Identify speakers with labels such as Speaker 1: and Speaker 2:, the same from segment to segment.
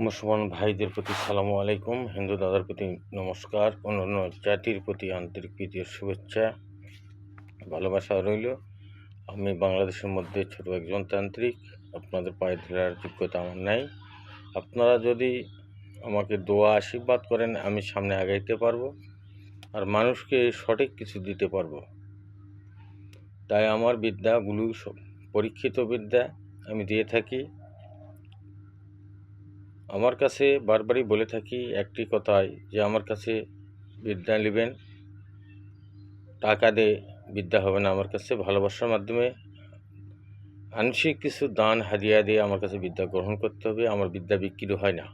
Speaker 1: মুসলমান ভাইদের প্রতি সালামু আলাইকুম। হিন্দু দাদার প্রতি নমস্কার। অন্যান্য জাতির প্রতি আন্তরিক প্রীতি শুভেচ্ছা, ভালোবাসা রইল। আমি বাংলাদেশের মধ্যে ছোট একজন তান্ত্রিক। আপনাদের পায়ে ধরার যোগ্যতা আমার নাই। আপনারা যদি আমাকে দোয়া, আশীর্বাদ করেন, আমি সামনে আগাইতে পারব আর মানুষকে সঠিক কিছু দিতে পারব। তাই আমার বিদ্যাগুলো পরীক্ষিত বিদ্যা আমি দিয়ে থাকি। আমার কাছে বারবারই বলে থাকি একটি কথাই যে আমার কাছে বিদ্যা নেবেন, টাকা দিয়ে বিদ্যা হবে না। আমার কাছে ভালোবাসার মাধ্যমে আংশিক কিছু দান, হাদিয়া দিয়ে আমার কাছে বিদ্যা গ্রহণ করতে হবে। আমার বিদ্যা বিক্রি হয় না।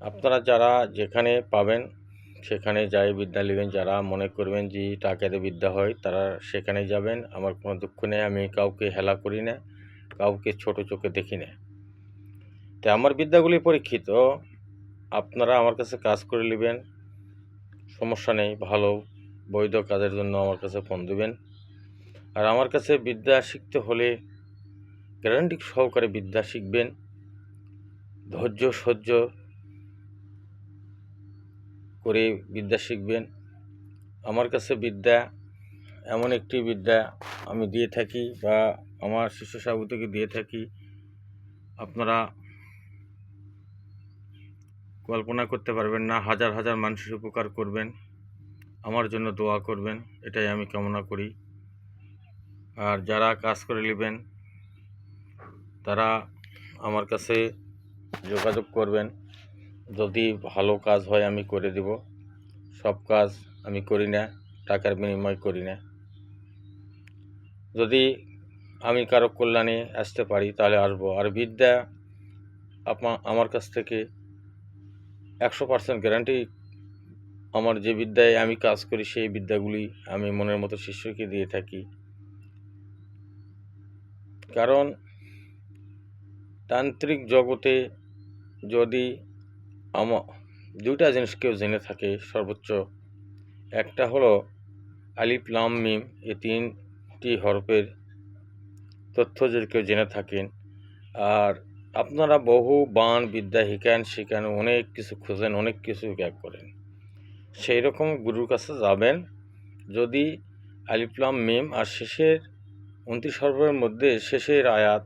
Speaker 1: আপনারা যারা যেখানে পাবেন, সেখানে যাই বিদ্যা নেবেন। যারা মনে করবেন যে টাকা দিয়ে বিদ্যা হয়, তারা সেখানে যাবেন। আমার কোনো দুঃখ নেই। আমি কাউকে হেলা করি না, কাউকে ছোট চোখে দেখি না। তাই আমার বিদ্যাগুলি পরীক্ষিত। আপনারা আমার কাছে কাজ করে নেবেন। সমস্যা নেই, ভালো বৈধ কাজের জন্য আমার কাছে ফোন দেবেন। আর আমার কাছে বিদ্যা শিখতে হলে গ্যারান্টি সহকারে বিদ্যা শিখবেন। ধৈর্য, সহ্য করে বিদ্যা শিখবেন। আমার কাছে বিদ্যা এমন একটি বিদ্যা আমি দিয়ে থাকি বা আমার শিষ্য সাগুতিকে দিয়ে থাকি। আপনারা কল্পনা করতে পারবেন না, হাজার হাজার মানুষের উপকার করবেন। আমার জন্য দোয়া করবেন, এটাই আমি কামনা করি। আর যারা কাজ করে নেবেন, তারা আমার কাছে যোগাযোগ করবেন। যদি ভালো কাজ হয় আমি করে দেব, সব কাজ আমি করি না, টাকার বিনিময় করি না। যদি আমি কারও কল্যাণে আসতে পারি, তাহলে আসব। আর বিদ্যা আমার কাছ থেকে একশো পার্সেন্ট গ্যারান্টি আমার যে বিদ্যায় আমি কাজ করি, সেই বিদ্যাগুলি আমি মনের মতো শিষ্যকে দিয়ে থাকি। কারণ তান্ত্রিক জগতে যদি আমা, দুইটা জিনিস কেউ জেনে থাকে সর্বোচ্চ, একটা হলো আলিফ লাম মিম, এই তিনটি হরফের তথ্য যদি কেউ জেনে থাকেন, আর আপনারা বহু বান, বিদ্যা শিখান শিখান অনেক কিছু খোঁজেন, অনেক কিছু ত্যাগ করেন। সেই রকম গুরুর কাছে যাবেন। যদি আলিফলাম মিম আর শেষের উনত্রিশ হরফের মধ্যে শেষের আয়াত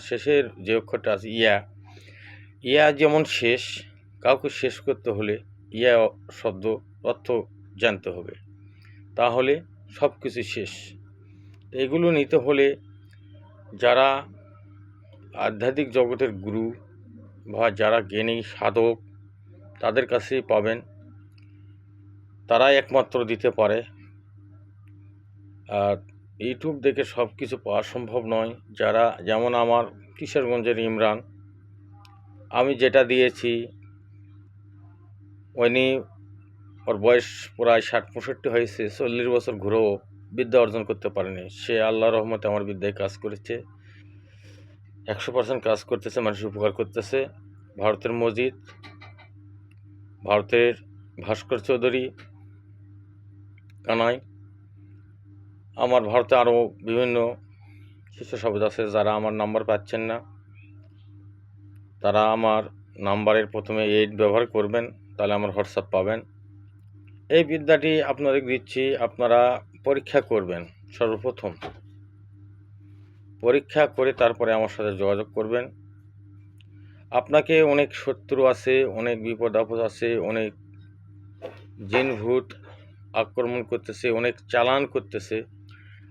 Speaker 1: শেষের যে অক্ষরটা আছে, ইয়া ইয়া যেমন শেষ, কাউকে শেষ করতে হলে ইয়া শব্দ, অর্থ জানতে হবে। তাহলে সব কিছু শেষ। এগুলো নিতে হলে যারা আধ্যাত্মিক জগতের গুরু বা যারা জ্ঞানী, সাধক, তাদের কাছেই পাবেন। তারাই একমাত্র দিতে পারে। আর ইউটিউব দেখে সব কিছু পাওয়া সম্ভব নয়। যারা, যেমন আমার কিশোরগঞ্জের ইমরান, আমি যেটা দিয়েছি, উনি ওর বয়স প্রায় ষাট, পঁয়ষট্টি হয়েছে, চল্লিশ বছর ঘুরেও বিদ্যা অর্জন করতে পারেনি। সে আল্লাহ রহমতে আমার বিদ্যায় কাজ করেছে। একশো পার্সেন্ট কাজ করতেছে, মানুষের উপকার করতেছে। ভারতের মসজিদ ভারতের ভাস্কর চৌধুরী, কানাই, আমার ভারতে আরও বিভিন্ন শিশু সমাজ আছে যারা আমার নাম্বার পাচ্ছেন না। তারা আমার নাম্বারের প্রথমে এইট ব্যবহার করবেন, তাহলে আমার হোয়াটসঅ্যাপ পাবেন। এই বিদ্যাটি আপনাদের দিচ্ছি, আপনারা পরীক্ষা করবেন সর্বপ্রথম। পরীক্ষা করে তারপরে আমার সাথে যোগাযোগ করবেন। আপনাকে অনেক শত্রু আছে, অনেক বিপদ আপদ আছে, অনেক জিন ভূত আক্রমণ করতেছে, অনেক চালান করতেছে।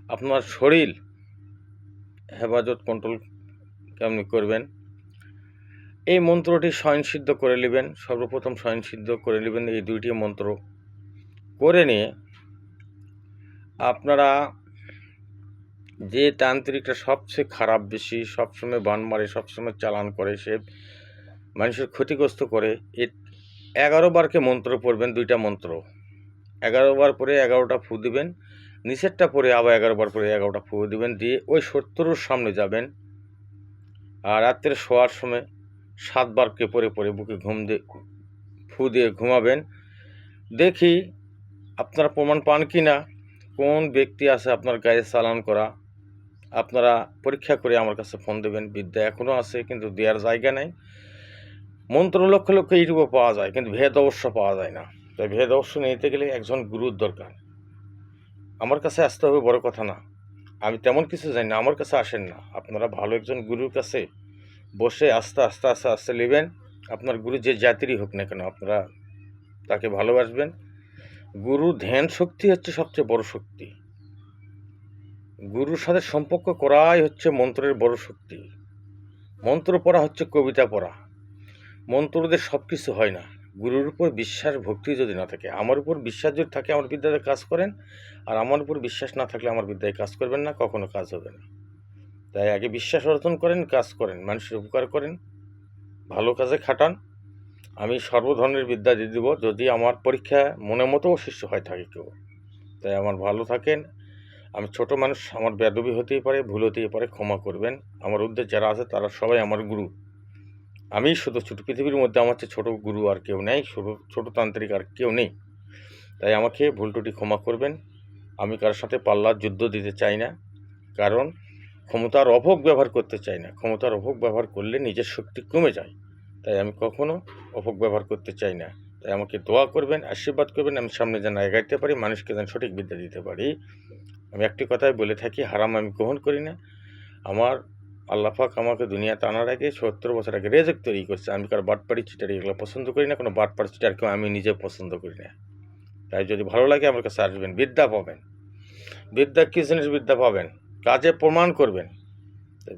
Speaker 1: আপনার শরীর হেফাজত কন্ট্রোল কেমনি করবেন? এই মন্ত্রটি স্বয়ংসিদ্ধ করে নেবেন, সর্বপ্রথম স্বয়ংসিদ্ধ করে নেবেন এই দুইটি মন্ত্র। করে নিয়ে আপনারা যে তান্ত্রিকটা সবচেয়ে খারাপ বেশি, সবসময় বান মারে, সবসময় চালান করে, সে মানুষের ক্ষতিগ্রস্ত করে, এ এগারো বারকে মন্ত্র পড়বেন, দুইটা মন্ত্র। এগারো বার পরে এগারোটা ফু দিবেন নিচেরটা পরে আবার এগারো বার পরে এগারোটা ফু দিবেন, দিয়ে ওই শত্রুর সামনে যাবেন, আর রাত্রে শোয়ার সময় সাতবারকে পরে পরে বুকে ঘুম দিয়ে, ফু দিয়ে ঘুমাবেন। দেখি আপনারা প্রমাণ পান কি না কোন ব্যক্তি আছে আপনার গায়ে চালান করা আপনারা পরীক্ষা করে আমার কাছে ফোন দেবেন, বিদ্যা এখনও আছে কিন্তু দেওয়ার জায়গা নেই। মন্ত্র লক্ষ লক্ষ ইউটিউবে পাওয়া যায় কিন্তু ভেদ অবশ্য পাওয়া যায় না। তাই ভেদ অবশ্য নিতে গেলে একজন গুরুর দরকার। আমার কাছে আসতে হবে বড় কথা না। আমি তেমন কিছু জানি না, আমার কাছে আসেন না। আপনারা ভালো একজন গুরুর কাছে বসে আস্তে আস্তে আস্তে আস্তে নেবেন। আপনার গুরু যে জাতিরই হোক না কেন, আপনারা তাকে ভালোবাসবেন। গুরু ধ্যান শক্তি হচ্ছে সবচেয়ে বড় শক্তি। গুরুর সাথে সম্পর্ক করাই হচ্ছে মন্ত্রের বড় শক্তি। মন্ত্র পড়া হচ্ছে কবিতা পড়া। মন্ত্রদের সব কিছু হয় না। গুরুর উপর বিশ্বাস, ভক্তি যদি না থাকে, আমার উপর বিশ্বাস যদি থাকে, আমার বিদ্যাতে কাজ করেন, আর আমার উপর বিশ্বাস না থাকলে আমার বিদ্যায় কাজ করবেন না, কখনো কাজ হবে না। তাই আগে বিশ্বাস অর্জন করেন, কাজ করেন, মানুষের উপকার করেন, ভালো কাজে খাটান। আমি সর্ব ধরনের বিদ্যা দিয়ে দেবো, যদি আমার পরীক্ষা মনে মতো শিষ্য হয় থাকে কেউ। তাই আমার ভালো থাকেন আমি ছোট মানুষ, আমার বেদবি হতেই পারে, ভুল হতেই পারে, ক্ষমা করবেন। আমার উদ্দেশ্য যারা আছে, তারা সবাই আমার গুরু। আমি শুধু ছোটো পৃথিবীর মধ্যে আমার চেয়ে ছোটো গুরু আর কেউ নেই ছোটো ছোটো তান্ত্রিক আর কেউ নেই। তাই আমাকে ভুল টুটি ক্ষমা করবেন। আমি কারোর সাথে পাল্লার যুদ্ধ দিতে চাই না, কারণ ক্ষমতার অভোগ ব্যবহার করতে চাই না। ক্ষমতার অভোগ ব্যবহার করলে নিজের শক্তি কমে যায়। তাই আমি কখনো অভোগ ব্যবহার করতে চাই না। তাই আমাকে দোয়া করবেন, আশীর্বাদ করবেন, আমি সামনে যেন এগাইতে পারি, মানুষকে যেন সঠিক বিদ্যা দিতে পারি। আমি একটি কথাই বলে থাকি, হারাম আমি গ্রহণ করি না। আমার আল্লাহাক আমাকে দুনিয়াতে আনার আগে সত্তর বছর আগে রেজেক তৈরি করছে। আমি কারও বাটপাড়ি চিটারি এগুলো পছন্দ করি না, কোনো বাটপাড়ি চিটারকেও আমি নিজে পছন্দ করি না। তাই যদি ভালো লাগে আমার কাছে আসবেন, বিদ্যা পাবেন। বিদ্যা কী জিনিস বিদ্যা পাবেন? কাজে প্রমাণ করবেন।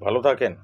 Speaker 1: ভালো থাকেন।